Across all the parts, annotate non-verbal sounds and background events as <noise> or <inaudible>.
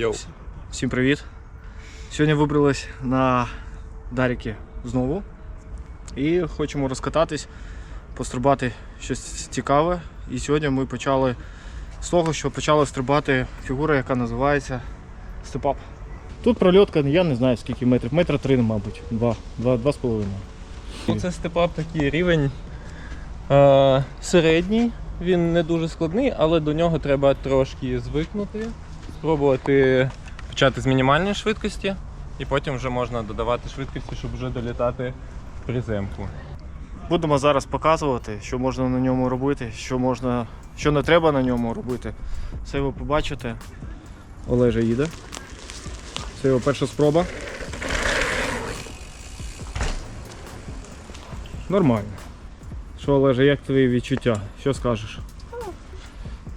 Йоу. Всім привіт! Сьогодні вибрались на Даріки знову і хочемо розкататись, пострибати щось цікаве. І сьогодні ми почали з того, що почала стрибати фігура, яка називається степап. Тут прольотка, я не знаю скільки метрів, метра три, мабуть, два, два, два з половиною. Ну, Це степап такий рівень е, середній. Він не дуже складний, але до нього треба трошки звикнути, спробувати почати з мінімальної швидкості, і потім вже можна додавати швидкості, щоб вже долітати приземку. Будемо зараз показувати, що можна на ньому робити, що можна, що не треба на ньому робити. Це ви побачите. Олежа їде. Це його перша спроба. Нормально. Що, Олеже, як твої відчуття? Що скажеш?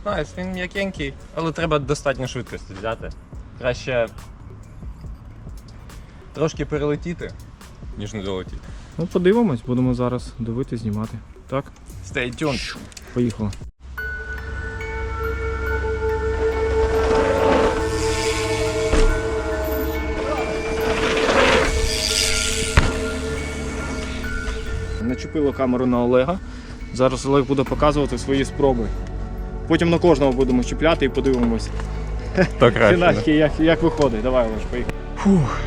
Найс, він м'якенький, але треба достатньо швидкості взяти. Краще трошки перелетіти, ніж не долетіти. Ну, подивимось, будемо зараз дивити, знімати. Так? Stay tuned. Поїхали. Начепило камеру на Олега. Зараз Олег буде показувати свої спроби. Потім на кожного будемо чіпляти і подивимось. То Фінальки, як, як виходить. Давай, Олеж, поїхали. Фух,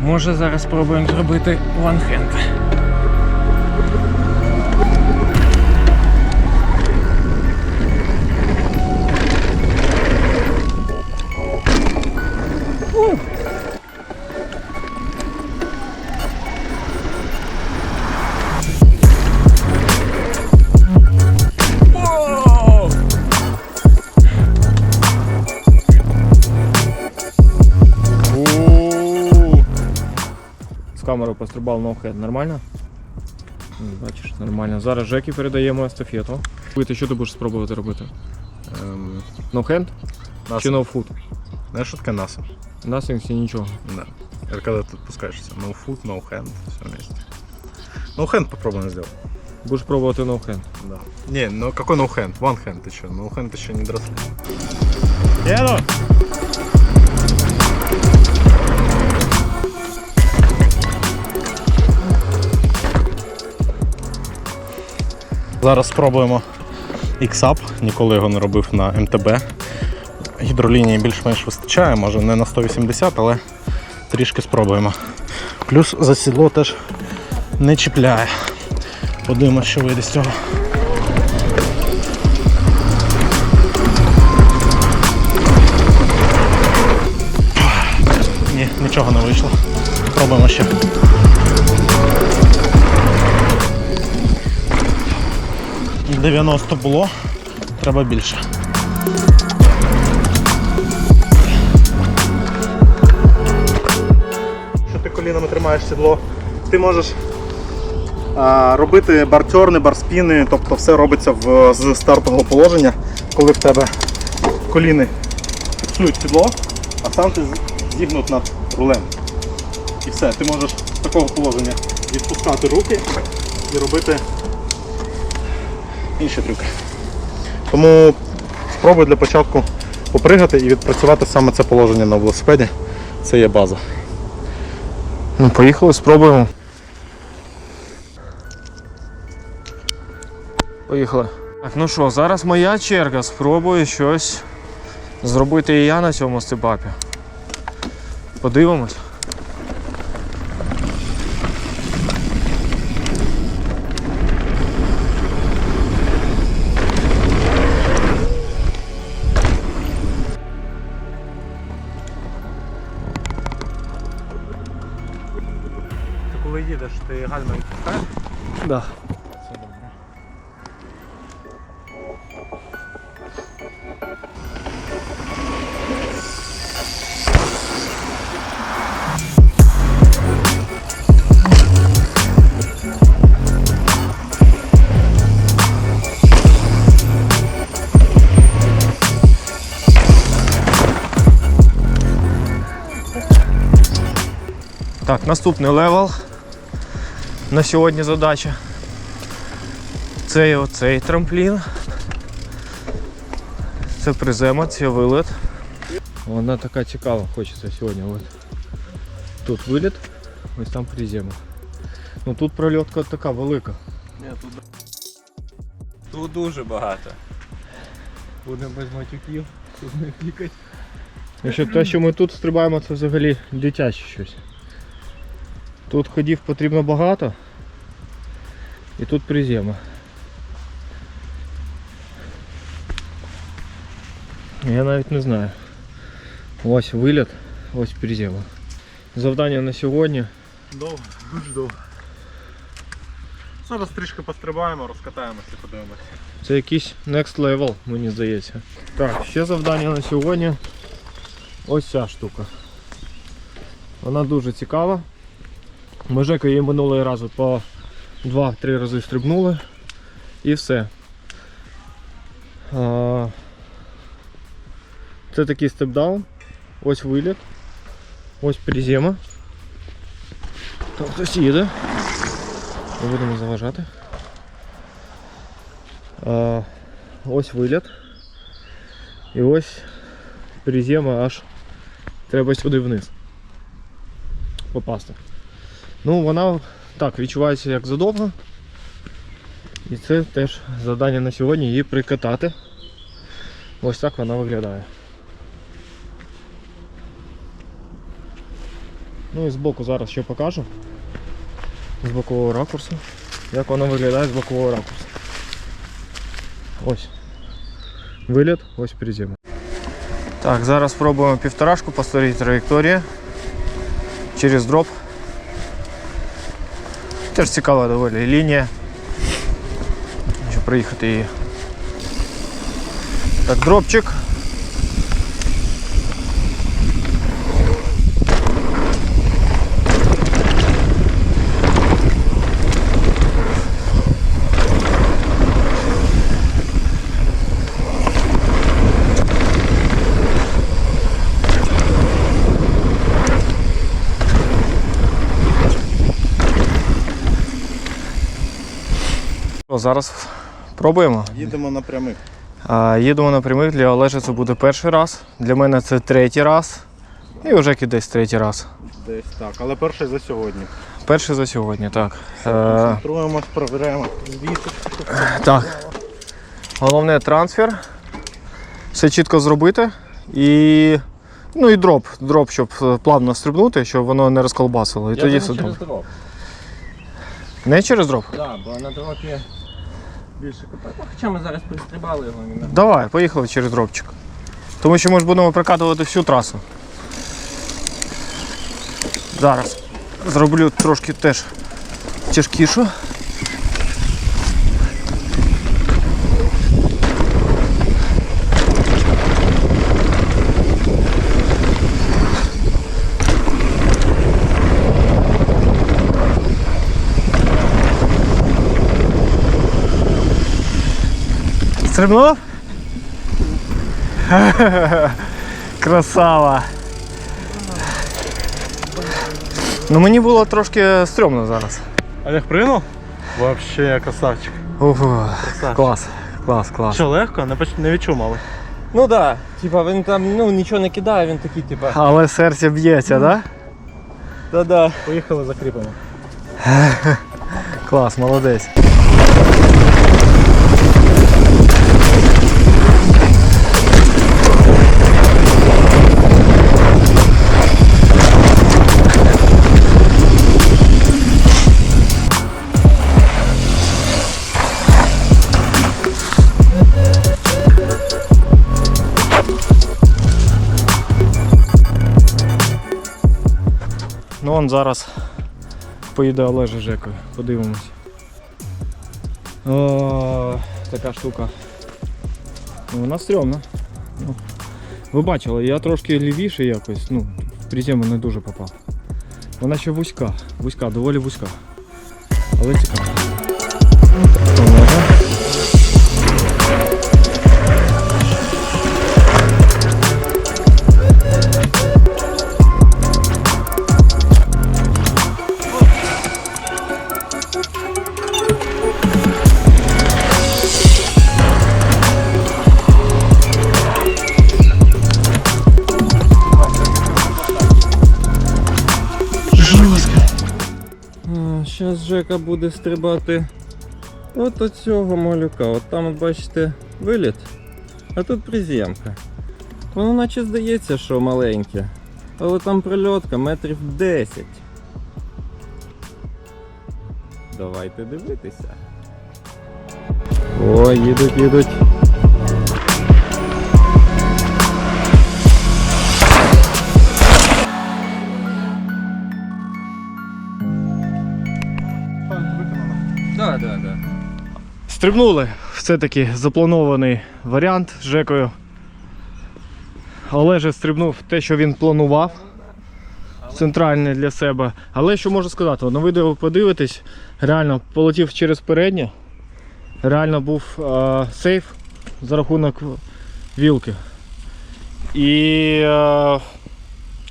може зараз спробуємо зробити one-hand. З камерою пострибав ноухед. Нормально? Ну, Бачиш, нормально. Зараз Жекі передаємо естафету. Ти що ти будеш спробувати робити? Ем, Ноухенд нас... чи ноуфут? Знаешь, что такое НАСА? Насінг нічого. Да. Это когда ты отпускаешься. No foot, no hand, все вместе. No hand попробуем сделать. Будеш пробувати ноухенд. Да. Не, ну какой no hand? One hand ты что? No hand еще не доросли. Еду! Зараз спробуємо X-Up. Ніколи його не робив на МТБ. Гідролінії більш-менш вистачає, може не на 180, але трішки спробуємо. Плюс за сідло теж не чіпляє. Подивимося, що вийде з цього. Ні, нічого не вийшло. Пробуємо ще. – 90 було, треба більше. Що ти колінами тримаєш сідло, ти можеш а, робити бартерни, барспіни, тобто все робиться в, з стартового положення, коли в тебе коліни фіксують сідло, а сам ти зігнут над рулем. І все, ти можеш з такого положення відпускати руки і робити інші трюки. Тому спробуй для початку попригати і відпрацювати саме це положення на велосипеді. Це є база. Ну, поїхали, спробуємо. Поїхали. Так, ну що, зараз моя черга. Спробую щось зробити і я на цьому степапі. Подивимось. їдеш, ти гальма відпускаєш? Да. Це добре. Так, наступний левел. На сьогодні задача. Це і оцей трамплін. Це призема, це вилет. Вона така цікава, хочеться сьогодні. От. Тут виліт, ось там призема. Ну тут прольотка така велика. Ні, тут... тут дуже багато. Будемо без матюків, тут не пікать. Якщо те, що ми тут стрибаємо, це взагалі дитяче щось. Тут ходів потрібно багато. І тут призема. Я навіть не знаю. Ось виліт, ось призема. Завдання на сьогодні. Довго, дуже довго. Зараз трішки пострибаємо, розкатаємося подивимося. Це якийсь next level, мені здається. Так, ще завдання на сьогодні. Ось ця штука. Вона дуже цікава. Ми Жека її минулий раз от по 2-3 рази стрибнули і все. А, Це такий степдаун. Ось виліт. Ось призема. Там хтось їде. Не будемо заважати. А, ось виліт. І ось призема аж треба сюди вниз попасти. Ну, вона так відчувається як задовго. І це теж завдання на сьогодні її прикатати. Ось так вона виглядає. Ну і збоку зараз ще покажу. З бокового ракурсу. Як вона виглядає з бокового ракурсу. Ось. Виліт, ось призема. Так, зараз спробуємо півторашку по старій траєкторії. Через дроп. Теж цікава доволі лінія. Щоб проїхати її. Так, дропчик. Зараз пробуємо. Їдемо на прямих. А, їдемо на прямих, для Олежа це буде перший раз. Для мене це третій раз. І вже десь третій раз. Десь так, але перший за сьогодні. Перший за сьогодні, так. Е, Концентруємось, перевіряємо звідси. так. Головне трансфер. Все чітко зробити. І. Ну і дроп. Дроп, щоб е, плавно стрибнути, щоб воно не розколбасило. І тоді все добре. дроп. Не через дроп? Так, бо на дропі більше копати. Ну, Хоча ми зараз пристрибали його. він Давай, поїхали через дробчик. Тому що ми ж будемо прокатувати всю трасу. Зараз зроблю трошки теж тяжкішу. Стрибнув? <laughs> Красава. Ну мені було трошки стрьомно зараз. Олег пригнув? Вообще красавчик. Ого, Красавчик. клас, клас, клас. Що, легко? Не, поч- не відчув, мали. Ну да. типа він там ну, нічого не кидає, він такий, типа. Але серце б'ється, так? Да? Да-да. Поїхали, закріпимо. <laughs> Клас, молодець. Он зараз поїде Олежа Жекою. Подивимось. Така штука. Ну, Вона стрьомна. Ну, ви бачили, я трошки лівіше якось, ну, в призему не дуже попав. Вона ще вузька, вузька, доволі вузька. Але цікаво. Олежа. Зараз Жека буде стрибати от от цього малюка. От там, бачите, виліт, а тут приземка. Воно наче здається, що маленьке, але там прильотка метрів 10. Давайте дивитися. О, їдуть, їдуть. Стрибнули все-таки запланований варіант з Жекою. Олеже стрибнув те, що він планував. Центральне для себе. Але що можу сказати, на відео подивитись, реально полетів через переднє. Реально був е, сейф за рахунок вілки. І е,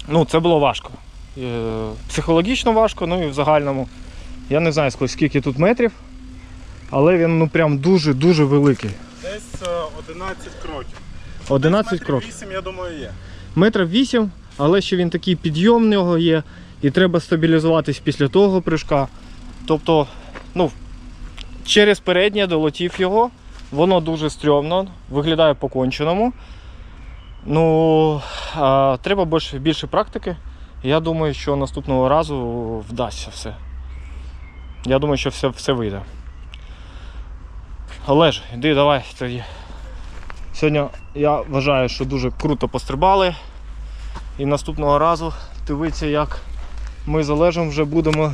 ну, це було важко. Е, психологічно важко, ну і в загальному. Я не знаю скільки тут метрів, але він ну прям дуже-дуже великий. Десь е, 11 кроків. 11 Метрів кроків. 8, я думаю, є. Метрів 8, але ще він такий підйом нього є, і треба стабілізуватись після того прыжка. Тобто, ну, через переднє долетів його, воно дуже стрьомно, виглядає по-конченому. Ну, а, треба більше, більше практики. Я думаю, що наступного разу вдасться все. Я думаю, що все, все вийде. Олеж, іди давай тоді. Сьогодні я вважаю, що дуже круто пострибали. І наступного разу дивіться, як ми з Олежем вже будемо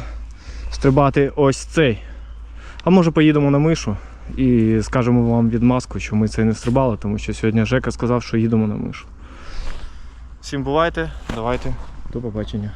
стрибати ось цей. А може поїдемо на мишу і скажемо вам відмазку, що ми це не стрибали, тому що сьогодні Жека сказав, що їдемо на мишу. Всім бувайте, давайте, до побачення.